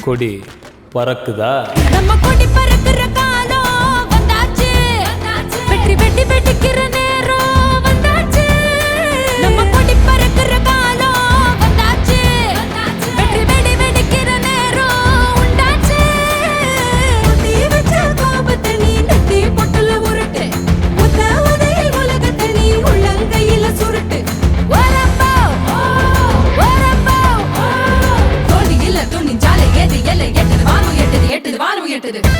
கொடி பறக்குதா? நம்ம கொடி to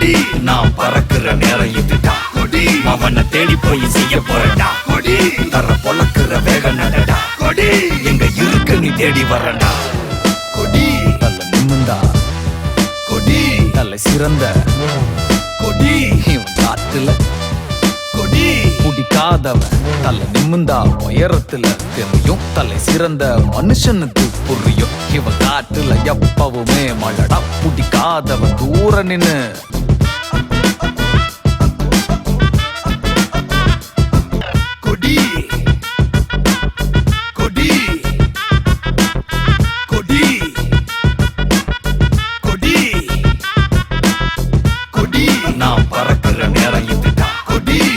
கொடி. நான் பறக்குற நேரம் இதுடா கொடி. அவனை தேடி போய் செய்ய போறடா கொடி. தர பொழக்குற வேக நடடா கொடி. எங்க இருக்கு நீ தேடி வரடா கொடி. நல்ல நிமிந்தா கொடி. நல்ல சிறந்த கொடி. இவன் காத்துல கொடி. பிடிக்காதவன் தலை நிமிந்தா உயரத்துல தெரியும். தலை சிறந்த மனுஷனுக்கு புரியும். இவன் காட்டுல எப்பவுமே மழடா பிடிக்காதவன் தூர நின்னு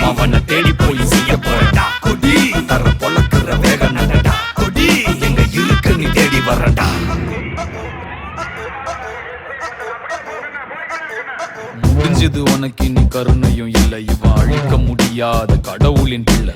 அவனை தேடி போய் செய்ய போறடா கொடி. தர பொழக்கிற வேக நடடா கொடி. எங்க இருக்கு நீ தேடி வரடா முடிஞ்சது உனக்கு இனி கருணையும் இல்லை. இவ அழிக்க முடியாத கடவுளின் பிள்ளை.